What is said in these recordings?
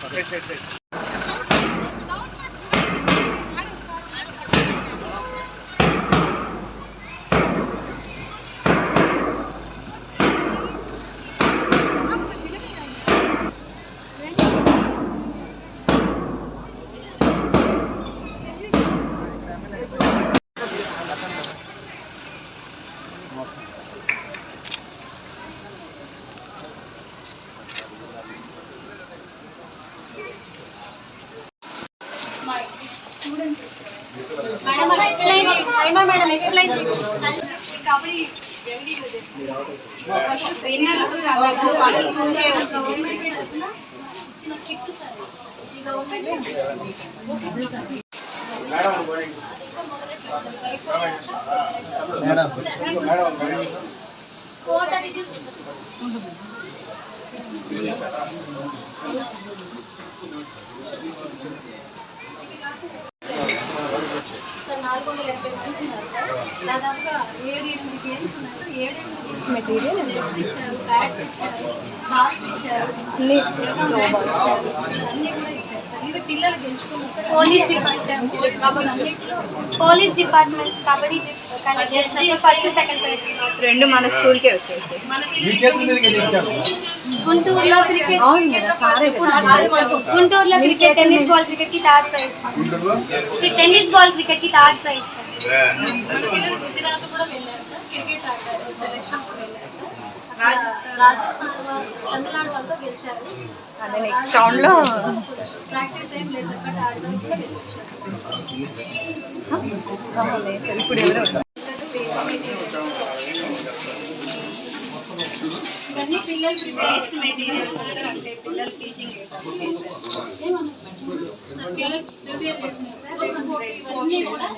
先生。ఫస్ట్ trainers చాలా government ఇచ్చిన kit sir నాలుగు వందల ఎనభై మంది ఉన్నారు సార్. దాదాపుగా ఏడు ఎనిమిది గేమ్స్ ఉన్నాయి సార్. ఏడు ఎనిమిది గేమ్స్ నెట్స్ ఇచ్చారు బ్యాట్స్ ఇచ్చారు బాల్స్ ఇచ్చారు యోగా మ్యాట్స్ ఇచ్చారు అన్ని కూడా ఇచ్చారు. సార్ ఇవి పిల్లలు గెలుచుకున్నారు సార్ పోలీస్ డిపార్ట్మెంట్. కబడ్డీ అన్నింటిలో పోలీస్ డిపార్ట్మెంట్ కబడ్డీ కండక్ట్ చేసినప్పుడు ఫస్ట్ సెకండ్ ప్రైజ్ రెండు మన స్కూల్కే వచ్చేసి మన మీ చేతుల మీదకి ఇచ్చాము గుంటూరులో క్రికెట్ గుంటూరులో క్రికెట్ టెన్నిస్ బాల్ క్రికెట్కి థర్డ్ ప్రైజ్. టెన్నిస్ బాల్ క్రికెట్కి థర్డ్ ప్రైజ్. మన పిల్లలు గుజరాత్ కూడా వెళ్ళారు సార్. క్రికెట్ ఆడారు. సెలక్షన్స్ వెళ్ళారు సార్. రాజస్థాన్. వాళ్ళు తమిళనాడు వాళ్ళతో గెలిచారు. నెక్స్ట్ రౌండ్లో ప్రాక్టీస్ ఏం లేదు సార్ బట్ ఆడడానికి కూడా వెళ్ళొచ్చారు ఇప్పుడు ఎవరు ఇవన్నీ పిల్లలు ప్రిపేర్ మెటీరియల్ అంటే పిల్లలు టీచింగ్ చేశారు సార్ పిల్లలు ప్రిపేర్ చేసినారు సార్ ఇవన్నీ కూడా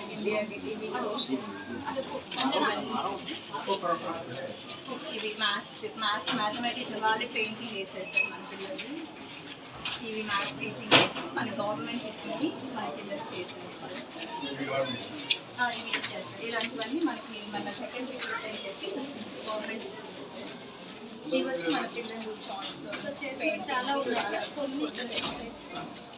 ఇవి మ్యాథ్స్ మ్యాథ్స్ మ్యాథమెటిషియన్ వాళ్ళే పెయింటింగ్ వేసేస్తారు మన పిల్లలు ఇవి మ్యాథ్స్ టీచింగ్ చేసి మన గవర్నమెంట్ ఇచ్చినవి మన పిల్లలు చేసేస్తారు ఆ, ఇవి ఇచ్చేస్తారు ఇలాంటివన్నీ మనకి మన సెకండ్ రిపోర్ట్ అని చెప్పి గవర్నమెంట్ ఇచ్చింది సార్. ఇవి వచ్చి మన పిల్లలు చాయిస్తో వచ్చేసి చాలా ఉన్నాయి సార్ కొన్ని ఇది మ్యాథ్స్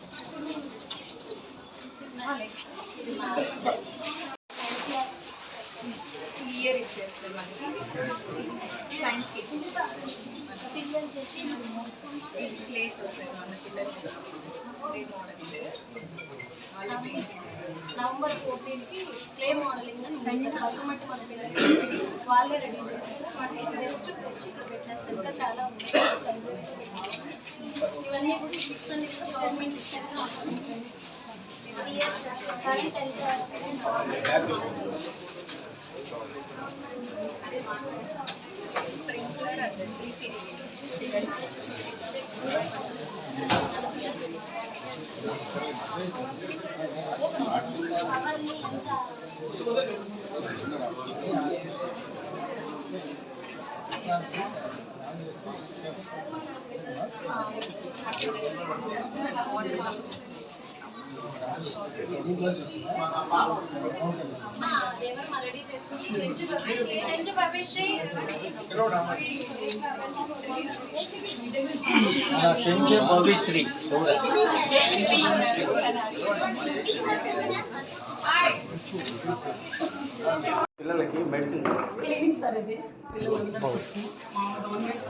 ఇయర్ ఇచ్చేస్తారు మనకి సైన్స్ కిట్ పిల్లలు చేసి ఇది క్లేట్ వస్తుంది మన పిల్లలకి క్లే మోడల్ వాళ్ళ నవంబర్ ఫోర్టీన్కి క్లే మోడలింగ్ అని ఉంది. సార్ బతుకమట్టి మన పిల్లలు వాళ్ళే రెడీ చేయాలి సార్ వాటి టెస్ట్ తెచ్చి ఇక్కడ పెట్టారు సార్ ఇంకా చాలా ఉన్నాయి ఇవన్నీ ఇప్పుడు సిక్స్ అనేది గవర్నమెంట్ ఇచ్చారు. కరెంట్ ఎంత? స్ప్రింక్లర్ అది డ్రిప్ ఇరిగేషన్ కవర్ని అంతా మా ఎవరు మా రెడీ చేస్తుంది చెంచు భవ్యశ్రీ చెంచు భవ్యశ్రీ చెంచే పవిత్రి పిల్లలకి మెడిసిన్ క్లినిక్ సార్ ఇది. పిల్లలందరూ మా గవర్నమెంట్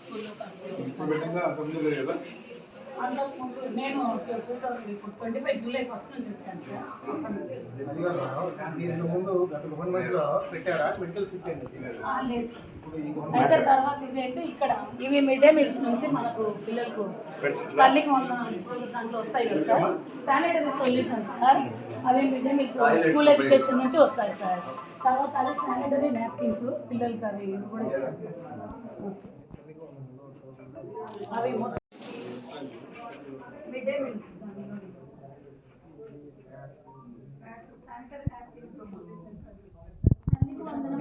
స్కూల్లో పర్చేజ్ చేస్తాం అంతకుముందు నేను టూ థౌసండ్ ఇప్పుడు ట్వంటీ ఫైవ్ జూలై ఫస్ట్ నుంచి వచ్చాను సార్. అప్పటి నుంచి ముందు గత గవర్నమెంట్లో పెట్టారా మెడికల్ ఫిట్ అయింది ఆ, లేదు సార్. అయితే తర్వాత ఇవి అంటే ఇక్కడ ఇవి మిడ్ డే మీల్స్ నుంచి మనకు పిల్లలకు తల్లికి వంద దాంట్లో వస్తాయి కదా సార్. Sanitary solutions sir. అవి mid day meals school education నుంచి వస్తాయి సార్. తర్వాత అవి శానిటరీ నాప్కిన్స్ పిల్లలకి అవి కూడా అవి మొత్తం మిడ్ డే మీల్స్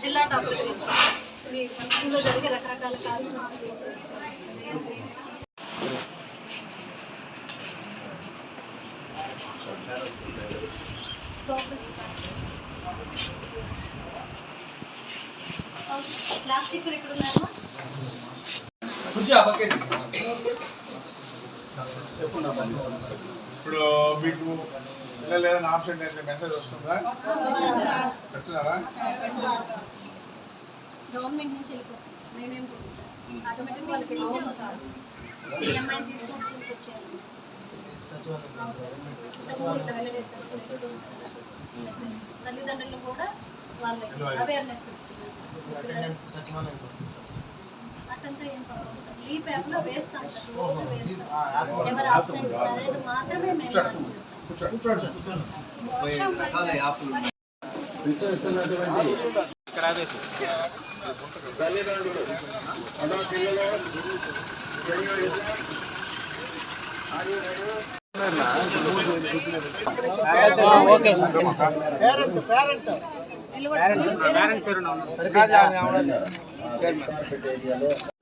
జిల్లా డాక్టర్ గురించి స్కూల్లో జరిగే రకరకాల కార్యక్రమాలు క్లాస్ టీచర్ ఇక్కడ ఉన్నారా ఇప్పుడు మీకు ఆప్షన్ అయితే మెసేజ్ వస్తుందా? పెడుతున్నారా గవర్నమెంట్ నుంచి వెళ్ళిపోతుంది సార్. మేమేం చేయాలి సార్. ఆటోమేటిక్ వాళ్ళకి ఈఎంఐ తీసుకొని స్కూల్కి వస్తుంది సార్. ఇట్లా వెళ్ళలేదు సార్. మెసేజ్. తల్లిదండ్రులు కూడా వాళ్ళకి అవేర్నెస్ సార్. పిల్లలు అట్టంతా ఏం పర్వాలేదు సార్ లీవ్ పేపర్లో వేస్తాం సార్ రోజు వేస్తాం. ఎవరు అబ్సెంట్ అనేది మాత్రమే మేము మార్క్ చేస్తాం సార్. calma.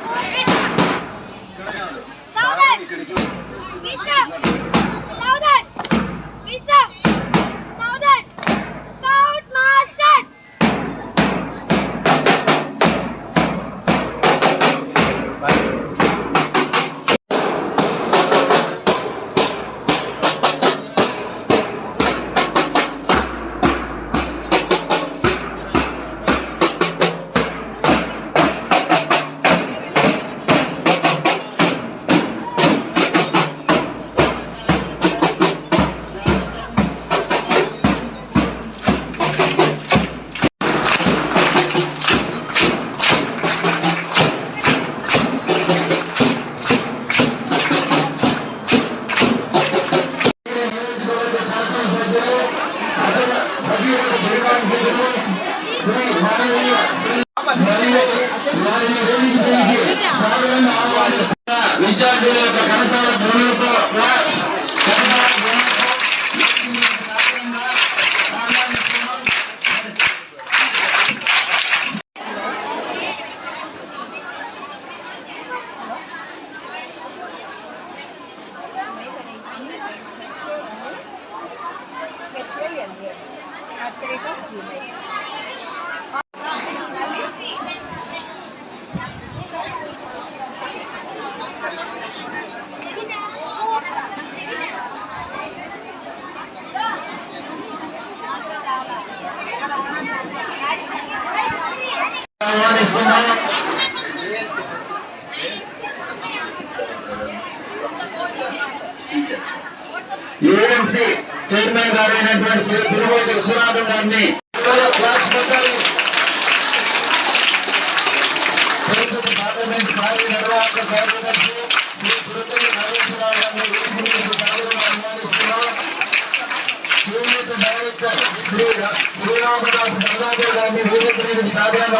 రా- శ్రీరామదాస్ గంగాధర్ గారిని వేదిక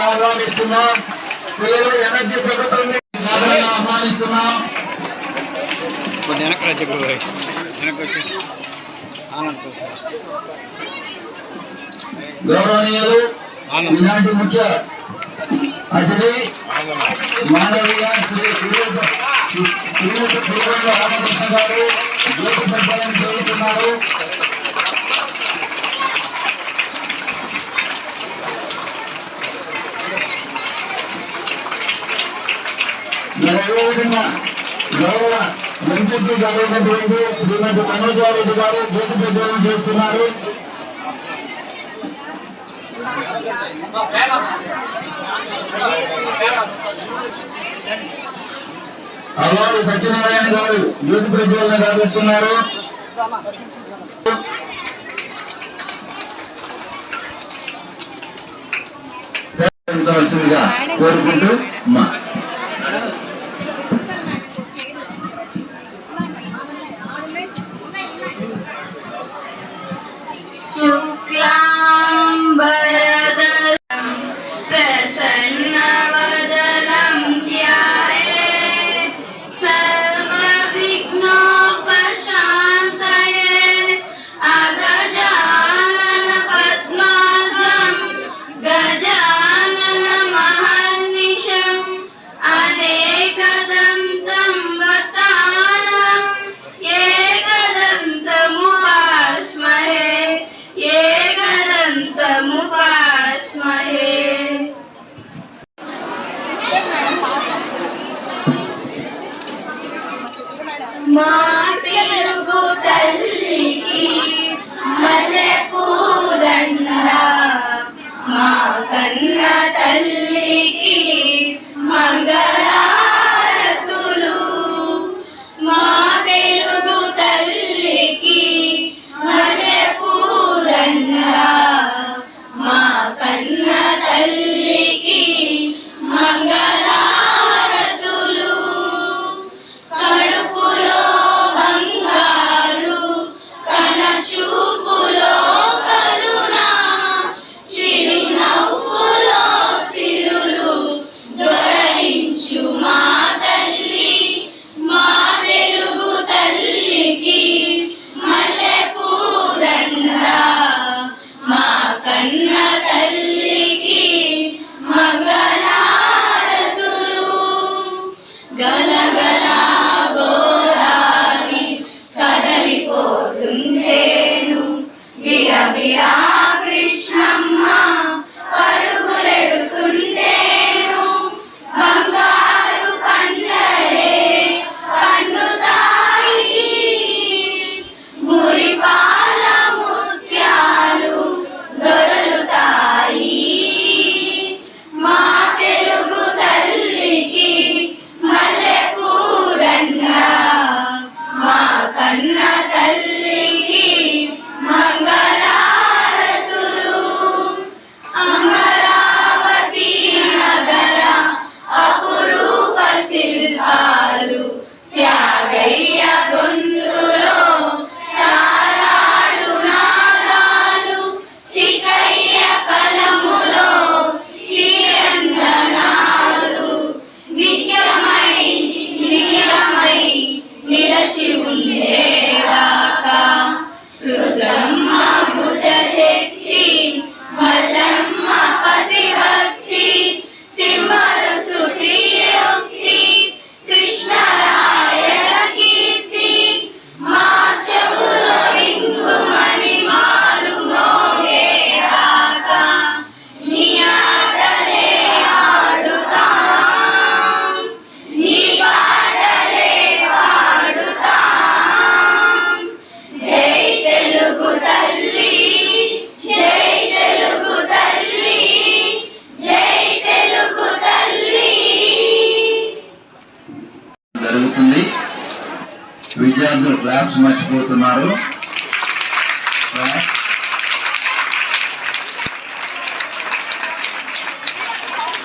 ఆహ్వానిస్తున్నాం పిల్లలు ఎనర్జీ ప్రభుత్వాన్ని ఆహ్వానిస్తున్నాం వెనక్కి వెనక్కి వచ్చి ఆనంద్ గౌరవనీయులు ఆనంద్ ఈనాటి ముఖ్య అతిథి మాధవీయ శ్రీ శ్రీయుత శ్రీరంగ రామకృష్ణ గారు జ్యోతి ప్రచారం చేస్తున్నారు. అదేవిధంగా గౌరవ ఎంపీ గారు శ్రీమతి మనోజారెడ్డి గారు జ్యోతి ప్రచారం చేస్తున్నారు. అవారు సత్యనారాయణ గారు యూత్ ప్రజ్వలన గావిస్తున్నారు కోరుకుంటూ మా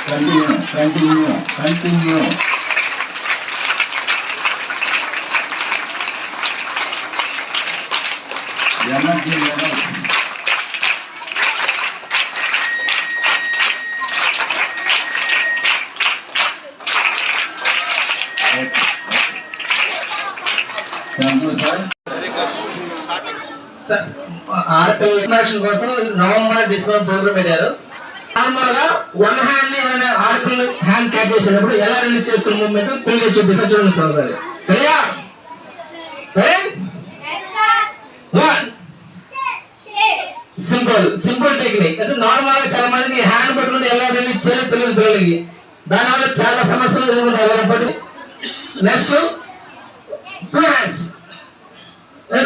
thank you continue, continue. Satisfaction కోసం నవంబర్ డిసెంబర్ ప్రోగ్రామ్ పెట్టారు. నార్మల్గా వన్ హ్యాండ్ ఏమైనా ఆడపిల్ల హ్యాండ్ క్యాచ్ చేసినప్పుడు ఎలా రిలీజ్ చేస్తున్న మూమెంట్ పిల్లలు చూపిస్తా చూడండి sir one simple simple technique అంటే నార్మల్గా చాలా మందికి హ్యాండ్ పట్టుకుని ఎలా రిలీజ్ చేయాలి తెలియదు పిల్లలకి. దానివల్ల చాలా సమస్యలు ఎదుర్కొంటాయి కాబట్టి నెక్స్ట్ టూ హ్యాండ్స్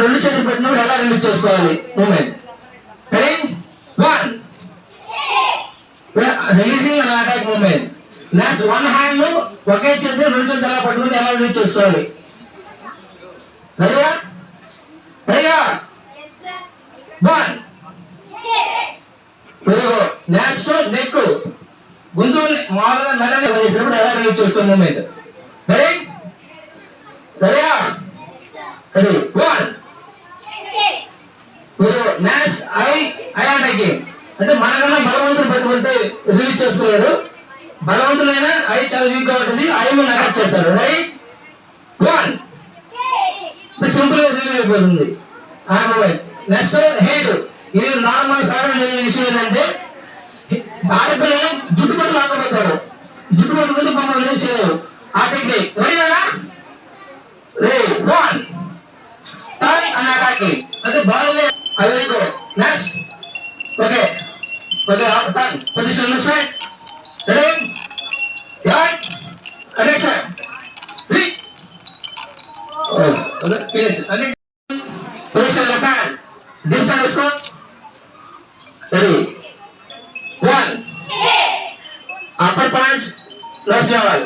రెండు చేతులు పెట్టినప్పుడు ఎలా రిలీజ్ చేసుకోవాలి? Moment Ready? One. Releasing moment attack one Next, లో ఒకే చేతి రెండు చేతులు ఎలా పట్టుకుని ఎలా రిలీజ్ చేసుకోవాలి? One very good next neck గుండు మామూలుగా మెడని వేసినప్పుడు ఎలా రిలీజ్ చేసుకోవాలి మూమెంట్ రెడీ రెడీయా ready one match eye eye and again అంటే మనకన్నా బలవంతులు పట్టుకుంటే రిలీజ్ చేసుకున్నాడు బలవంతులైన ఐ చాలా వీక్గా ఉంటుంది. ఐ మీద అటాచ్ చేస్తారు రైట్ వన్ సింపుల్గా రిలీజ్ అయిపోతుంది. ఆ మొబైల్ నెక్స్ట్ హెయిర్ ఇది నార్మల్ సాధారణ విషయం ఏంటంటే ఆడపిల్లలు జుట్టు పట్టు లాకపోతారు జుట్టు పట్టుకుంటే మమ్మల్ని ఏం చేయలేరు ఆ టెక్నిక్ రెడీ కదా రే వన్ టై అండ్ అటాకింగ్ అంటే ball Ayun ko. Next. Okay. Pwede ako tan. Position looks right. Ring. Right. Connection. Three. Yes. Yes. Ano? Position left hand. Dim the scope. Ready. One. Upper punch. Last level.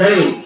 Ready.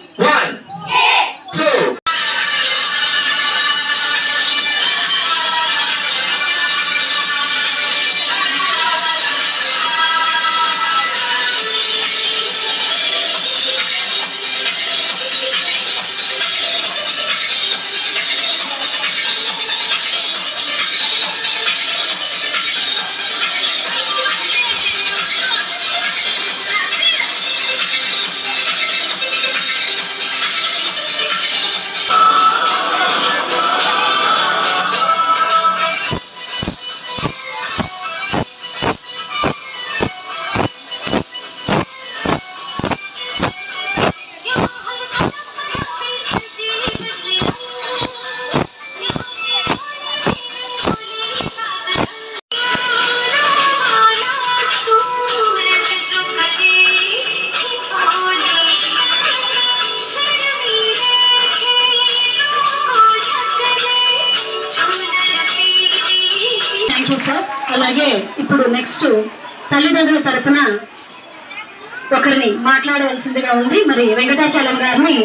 మాట్లాడవలసిందిగా ఉంది మరి వెంకటాచలం గారిని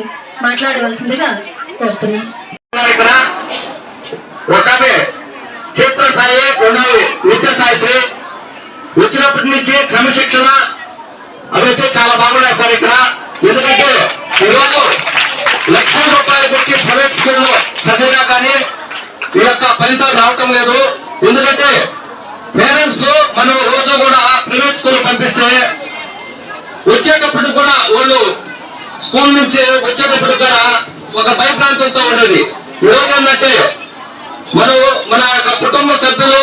మాట్లాడవలసిందిగా కోరుతున్నాం. ఇక్కడ చిత్ర సాయి ఉండాలి. నిత్య వచ్చినప్పటి నుంచి క్రమశిక్షణ అవైతే చాలా బాగున్నాయి సార్ ఇక్కడ. ఎందుకంటే ఈరోజు లక్షల రూపాయలు పెట్టి ప్రైవేట్ స్కూల్లో చదివినా కానీ ఈ యొక్క ఫలితాలు రావటం లేదు. ఎందుకంటే పేరెంట్స్ మనం రోజు కూడా ప్రైవేట్ స్కూల్ పంపిస్తే వచ్చేటప్పుడు కూడా వాళ్ళు స్కూల్ నుంచి వచ్చేటప్పుడు కూడా ఒక భయప్రాంతంతో ఉండేది ఈరోజు ఏంటంటే మనం మన యొక్క కుటుంబ సభ్యులు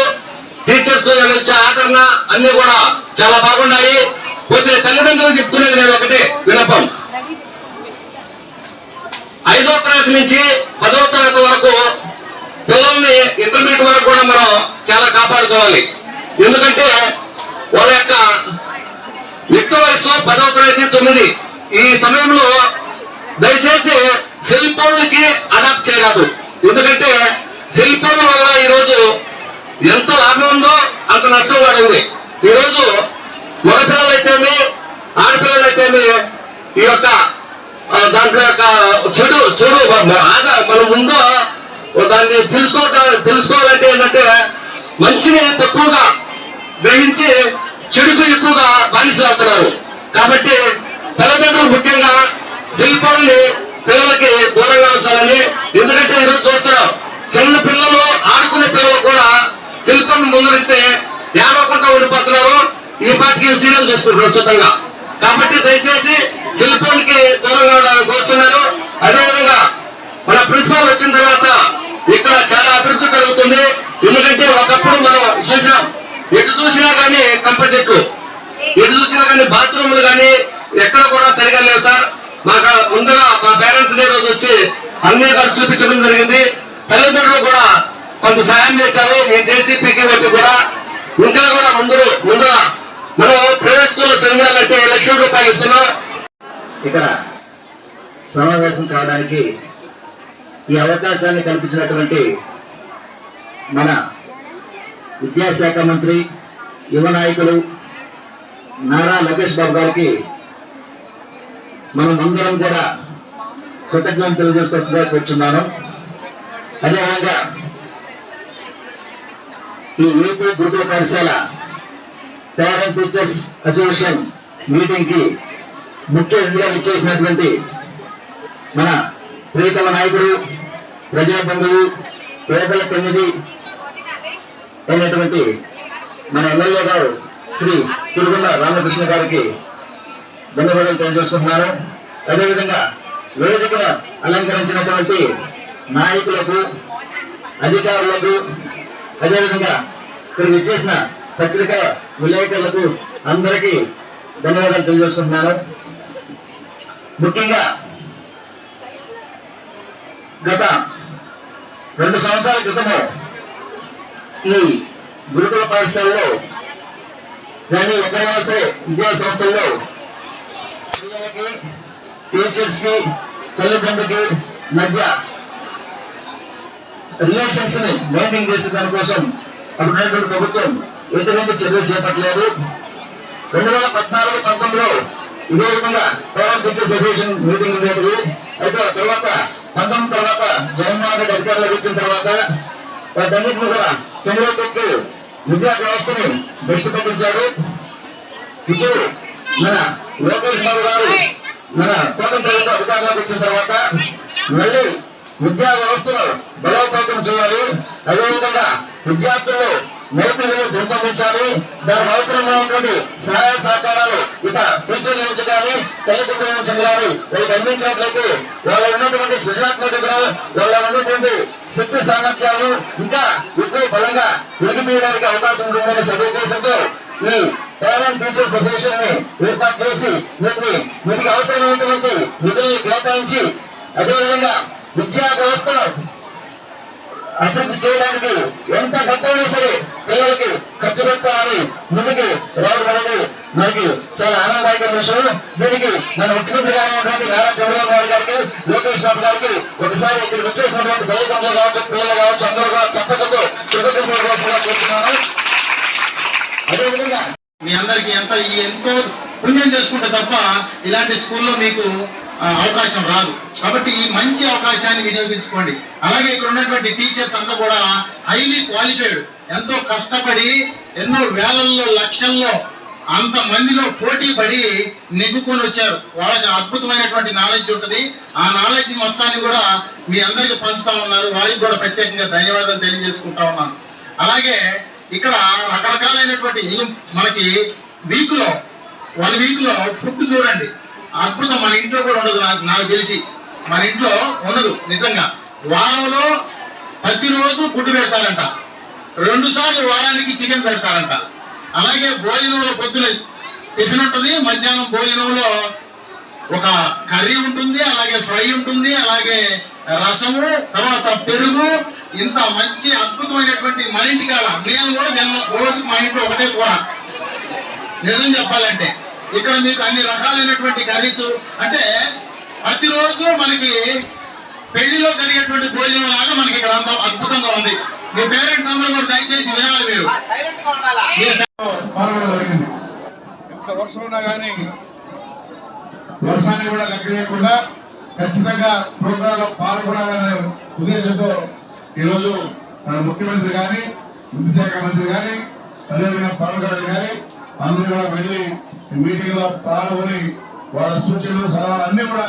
టీచర్స్ ఇచ్చే ఆదరణ అన్ని కూడా చాలా బాగున్నాయి. కొద్దిగా తల్లిదండ్రులు చెప్తున్నది నేను ఒకటే వినపం. ఐదో తరగతి నుంచి పదో తరగతి వరకు పిల్లల్ని ఇంటర్మీడియట్ వరకు కూడా మనం చాలా కాపాడుకోవాలి. ఎందుకంటే వాళ్ళ యొక్క యుక్త వయసు పదో తరగతి తొమ్మిది. ఈ సమయంలో దయచేసి సెల్ ఫోన్లకి అడాప్ట్ చేయరాదు. ఎందుకంటే సెల్ ఫోన్ వల్ల ఈ రోజు ఎంత లాభం ఉందో అంత నష్టం పడింది ఈరోజు ఈ రోజు మగ పిల్లలైతేమి ఆడపిల్లలైతేమి ఈ యొక్క దాంట్లో యొక్క చెడు చెడు మన ముందు దాన్ని తెలుసుకోవటం తెలుసుకోవాలంటే ఏంటంటే మంచిని తక్కువగా గ్రహించి చెడుకు ఎక్కువగా బానిసలు అవుతున్నారు. కాబట్టి తల్లిదండ్రులు ముఖ్యంగా సెల్ పిల్లలకి దూరంగా ఉంచాలని ఎందుకంటే ఈరోజు చూస్తున్నాం. చిన్న పిల్లలు ఆడుకునే పిల్లలు కూడా సెల్ ఫోన్ ముందరిస్తే ఏడవకుండా ఉండిపోతున్నారు. ఈ పాటికి సీరియల్ చూసుకుంటున్నారు సుతంగా. కాబట్టి దయచేసి సెల్ ఫోన్కి దూరంగా ఉండడానికి కోరుచున్నారు. అదేవిధంగా మన ప్రిన్సిపాల్ వచ్చిన తర్వాత ఇక్కడ చాలా అభివృద్ధి కలుగుతుంది. ఎందుకంటే ఒకప్పుడు మనం చూసినాం ఎటు చూసినా కానీ కంప చెట్లు ఎటు చూసినా కానీ బాత్రూమ్లు కానీ ఎక్కడ కూడా సరిగా లేవు సార్. మాకు ముందుగా మా పేరెంట్స్ డే రోజు వచ్చి అన్ని గారు చూపించడం జరిగింది. తల్లిదండ్రులు కూడా కొంత సాయం చేశారు. నేను చేసి పీకే బట్టి కూడా ఇంకా కూడా ముందు ముందుగా మనం ప్రైవేట్ స్కూల్లో చదివాలంటే లక్షల రూపాయలు ఇస్తున్నాం. ఇక్కడ సమావేశం కావడానికి ఈ అవకాశాన్ని కల్పించినటువంటి మన విద్యాశాఖ మంత్రి యువ నాయకులు నారా లోకేష్ బాబు గారికి మనం అందరం కూడా కృతజ్ఞతలు తెలియజేసుకొస్తుందా కూర్చున్నాను. అదేవిధంగా ఈ ఏపీ గురుకుల పాఠశాల పేరెంట్ టీచర్స్ అసోసియేషన్ మీటింగ్కి ముఖ్య అతిథిగా ఇచ్చేసినటువంటి మన ప్రియతమ నాయకుడు ప్రజాబంధువు పేదల పెన్నిధి అయినటువంటి మన ఎమ్మెల్యే గారు శ్రీ కురుగుండ రామకృష్ణ గారికి ధన్యవాదాలు తెలియజేసుకుంటున్నారు అదేవిధంగా వేదికను అలంకరించినటువంటి నాయకులకు అధికారులకు అదేవిధంగా ఇక్కడ విచ్చేసిన పత్రికా విలేకరులకు అందరికీ ధన్యవాదాలు తెలియజేసుకుంటున్నాను. ముఖ్యంగా గత రెండు సంవత్సరాల క్రితము ఈ గురుకుల పాఠశాలలో కానీ ఎక్కడైనా సరే విద్యా సంస్థల్లో పిల్లలకి టీచర్స్కి తల్లిదండ్రులకి మధ్య రిలేషన్స్ని మెయింటైన్ చేసే దానికోసం అప్పుడు ప్రభుత్వం ఎటువంటి చర్యలు చేపట్టలేదు. రెండు వేల పద్నాలుగు పంతొమ్మిదిలో ఇదే విధంగా పేరెంట్ టీచర్స్ అసోసియేషన్ మీటింగ్ ఉండేది. అయితే తర్వాత పంతొమ్మిది తర్వాత జగన్మోహన్ రెడ్డి అధికారులకు వచ్చిన తర్వాత వాటన్నిటిని కూడా కెమెరా విద్యా వ్యవస్థని దృష్టి పెట్టించాడు. ఇప్పుడు మన లోకేష్ బాబు గారు మన కోటం ప్రభుత్వం అధికారంలోకి వచ్చిన తర్వాత మళ్ళీ విద్యా వ్యవస్థను బలోపేతం చేయాలి. అదేవిధంగా విద్యార్థుల్లో నైపుణ్యాలు పెంపొందించాలి. దానికి అవసరంగా అవసరమైనటువంటి సహాయ సహకారాలు ఇక టీచర్ల నుంచి కానీ తల్లిదండ్రుల నుంచి కానీ వీళ్ళకి అందించినట్లయితే వాళ్ళ ఉన్నటువంటి సృజనాత్మకతను వాళ్ళ ఉన్నటువంటి శక్తి సామర్థ్యాలు ఇంకా ఎక్కువ బలంగా వెలిగితీయడానికి అవకాశం ఉంటుందనే సదుద్దేశంతో ఈ పేరెంట్ టీచర్స్ అసోసియేషన్ని ఏర్పాటు చేసి వీటిని వీటికి అవసరమైనటువంటి నిధులను కేటాయించి అదేవిధంగా విద్యా వ్యవస్థను అభివృద్ధి చేయడానికి ఎంత డబ్బైనా సరే పిల్లలకి ఖర్చు పెట్టాలని ముందుకు రావడం అనేది మనకి చాలా ఆనందదాయకమైన విషయం. దీనికి మన ముఖ్యమంత్రి గారైనటువంటి నారా చంద్రబాబు నాయుడు గారికి లోకేష్ బాబు గారికి ఒకసారి ఇక్కడికి వచ్చేసినటువంటి తల్లిదండ్రులు కావచ్చు పిల్లలు కావచ్చు అందరూ కూడా చెప్పడంతో కృతజ్ఞతలు కూర్చున్నాను అదేవిధంగా మీ అందరికి ఎంత ఈ ఎంతో పుణ్యం చేసుకుంటే తప్ప ఇలాంటి స్కూల్లో మీకు అవకాశం రాదు. కాబట్టి ఈ మంచి అవకాశాన్ని వినియోగించుకోండి. అలాగే ఇక్కడ ఉన్నటువంటి టీచర్స్ అంతా కూడా హైలీ క్వాలిఫైడ్ ఎంతో కష్టపడి ఎన్నో వేలల్లో లక్షల్లో అంత మందిలో పోటీ పడి నెగ్గుకొని వచ్చారు. వాళ్ళకి అద్భుతమైనటువంటి నాలెడ్జ్ ఉంటుంది. ఆ నాలెడ్జ్ మొత్తాన్ని కూడా మీ అందరికి పంచుతా ఉన్నారు. వారికి కూడా ప్రత్యేకంగా ధన్యవాదాలు తెలియజేసుకుంటా ఉన్నాను. అలాగే ఇక్కడ రకరకాలైనటువంటి మనకి వీక్లో వన్ వీక్లో ఫుడ్ చూడండి. అద్భుతం. మన ఇంట్లో కూడా ఉండదు నాకు నాకు తెలిసి. మన ఇంట్లో ఉండదు నిజంగా. వారంలో ప్రతిరోజు గుడ్డు పెడతారంట. రెండు సార్లు వారానికి చికెన్ పెడతారంట. అలాగే భోజనంలో పొద్దున టిఫిన్ ఉంటుంది మధ్యాహ్నం భోజనంలో ఒక కర్రీ ఉంటుంది అలాగే ఫ్రై ఉంటుంది అలాగే రసము తర్వాత పెరుగు. ఇంత మంచి అద్భుతమైనటువంటి మన ఇంటి కాడ నేను కూడా నేను రోజు మా ఇంట్లో ఒకటే కూర. నిజం చెప్పాలంటే ఇక్కడ మీకు అన్ని రకాలైనటువంటి కర్రీస్ అంటే ప్రతిరోజు మనకి పెళ్ళిలో జరిగేటువంటి భోజనం లాగా మనకి ఇక్కడ అంత అద్భుతంగా ఉంది. మీ పేరెంట్స్ అందరూ కూడా దయచేసి వినాలి మీరు. వర్షం ఉన్నా కానీ వర్షాన్ని కూడా లెక్క చేయకుండా ఖచ్చితంగా ప్రోగ్రాంలో పాల్గొనాలనే ఉద్దేశంతో ఈరోజు మన ముఖ్యమంత్రి కానీ విద్యాశాఖ మంత్రి కానీ అదేవిధంగా పవన్ కళ్యాణ్ కానీ అందరూ కూడా వెళ్ళి మీటింగ్లో పాల్గొని వాళ్ళ సూచనలు సలహాలు అన్ని కూడా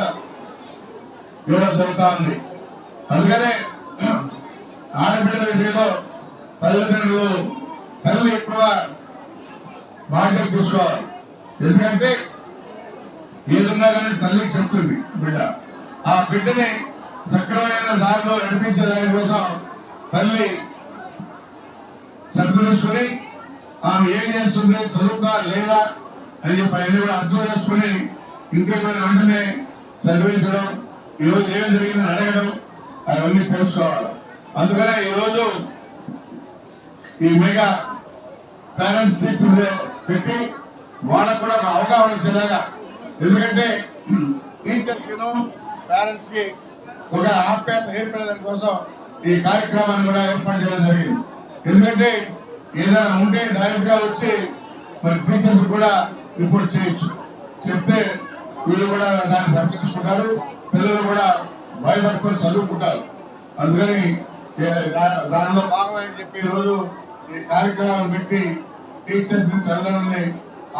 ఇవ్వడం జరుగుతా ఉంది. అందుకనే ఆడబిడ్డల విషయంలో తల్లిదండ్రులు తల్లి ఎక్కువ బాధ్యత చూసుకోవాలి ఎందుకంటే ఏదున్నా కానీ తల్లికి చెప్తుంది బిడ్డ. ఆ బిడ్డని సక్రమైన దారిలో నడిపించే దానికోసం తల్లి శ్రద్ధ ఆమె ఏం చేస్తుంది చదువుతా లేదా అని చెప్పి అన్ని కూడా అర్థం చేసుకుని ఇంకేమైనా వెంటనే చదివించడం ఈరోజు ఏం జరిగిందని అడగడం అవన్నీ తెలుసుకోవాలి. అందుకనే ఈరోజు ఈ మెగా పేరెంట్స్ టీచర్స్ పెట్టి వాళ్ళకు కూడా ఒక అవగాహన వచ్చేలాగా. ఎందుకంటే టీచర్స్కి పేరెంట్స్కి ఒక ఆప్యాయత ఏర్పడేదాని కోసం ఈ కార్యక్రమాన్ని కూడా ఏర్పాటు చేయడం జరిగింది. ఎందుకంటే ఏదైనా ఉంటే డైరెక్ట్గా వచ్చి మరి టీచర్స్ కూడా రిపోర్ట్ చేయొచ్చు. చెప్తే వీళ్ళు కూడా దాన్ని పరిశీలించుకుంటారు పిల్లలు కూడా భయపడుకొని చదువుకుంటారు. అందుకని దానిలో భాగమని చెప్పి ఈ రోజు ఈ కార్యక్రమాలు పెట్టి టీచర్స్ తల్లిదండ్రులని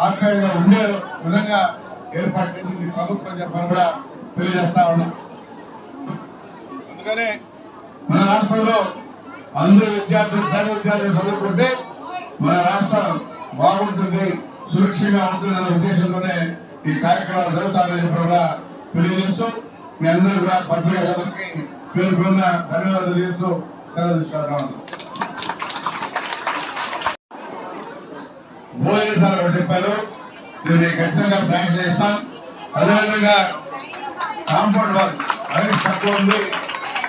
ఆర్కైవ్గా ఉండే విధంగా ఏర్పాటు చేసింది ప్రభుత్వం చెప్పని కూడా తెలియజేస్తా ఉన్నాం. అందుకనే మన రాష్ట్రంలో అందరూ విద్యార్థులు పేద విద్యార్థులు చదువుకుంటే మన రాష్ట్రం బాగుంటుంది సురక్షంగా ఉంటుంది అనే ఉద్దేశంతోనే ఈ కార్యక్రమాలు జరుగుతాయని చెప్పి కూడా తెలియజేస్తూ మీ అందరూ కూడా పత్రికా సభకి పేరు పేరున ధన్యవాదాలు తెలియజేస్తూ సెలవు భోజన సార్ ఒకటి చెప్పారు. దీన్ని ఖచ్చితంగా శాంక్షన్ చేస్తాం. అదేవిధంగా కాంపౌండ్ వాల్ అది తక్కువ ఉంది.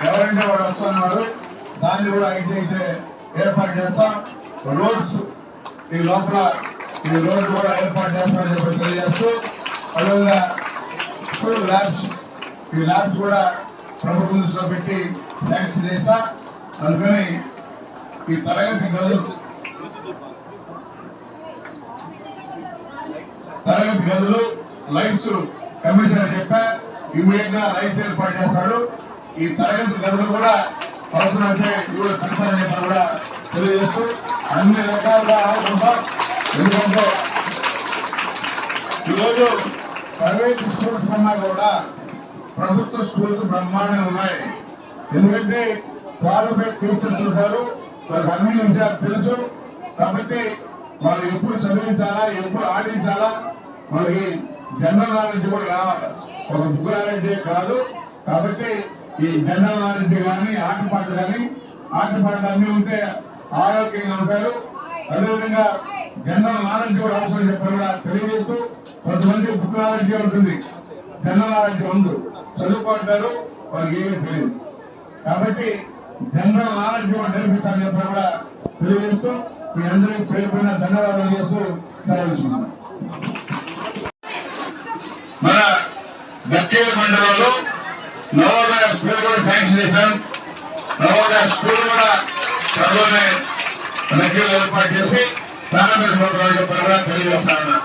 ఎవరంటే వాడు వస్తున్నారు దాన్ని కూడా అయితే ఏర్పాటు చేస్తాం. రోడ్స్ ఈ లోపల ఈ రోడ్డు కూడా ఏర్పాటు చేస్తామని చెప్పి తెలియజేస్తూ అదేవిధంగా స్కూల్ ల్యాబ్స్ ఈ ల్యాబ్స్ కూడా ప్రభుత్వం దృష్టిలో పెట్టి శాంక్షన్ చేస్తాం. అందుకని ఈ తరగతి గదులు తరగతి గదులు లైట్స్ కమిషనర్ చెప్పా ఇమీడియట్గా లైట్స్ ఏర్పాటు చేస్తాడు. ఈ తరగతి గదులు కూడా అవసరమైతే కూడా పెడతారని చెప్పి కూడా తెలియజేస్తూ అన్ని రకాలుగా ఆడుకుంటాం ఎందుకంటే ఈరోజు ప్రైవేట్ స్కూల్స్ కన్నా కూడా ప్రభుత్వ స్కూల్స్ బ్రహ్మాండంగా ఉన్నాయి. ఎందుకంటే క్వాలిఫైడ్ టీచర్స్ ఉంటారు వాళ్ళకి అన్ని విషయాలు తెలుసు. కాబట్టి వాళ్ళు ఎప్పుడు చదివించాలా ఎప్పుడు ఆడించాలా వాళ్ళకి జనరల్ నాలెడ్జ్ కూడా రావాలి. ఒక బుక్ నాలెడ్జే కాదు. కాబట్టి ఈ జనరల్ నాలెడ్జ్ కానీ ఆటపాటలు కానీ ఆటపాటలు అన్నీ ఉంటే ఆరోగ్యంగా ఉంటారు. అదేవిధంగా జనరల్ నాలెడ్జ్ కూడా అవసరం చెప్పారు కూడా తెలియజేస్తూ కొంతమంది బుక్ నాలెడ్జ్ ఉంటుంది. జనరల్ నాలెడ్జ్ ఉంది చదువుకుంటారు వాళ్ళకి ఏమీ తెలియదు. కాబట్టి జనరల్ నాలెడ్జ్ కూడా నేర్పించాలని చెప్పి కూడా తెలియజేస్తూ మీ అందరికీ పేరు పైన ధన్యవాదాలు చేస్తూ సెలవుస్తున్నాను మన గట్టేల మండలంలో నవోదయ స్కూల్ కూడా శాంక్షన్ చేశాం. నవోదయ స్కూల్ కూడా త్వరలోనే లెక్కలు ఏర్పాటు చేసి ప్రారంభించబోతున్నాడు పరిణామం తెలియజేస్తానన్నా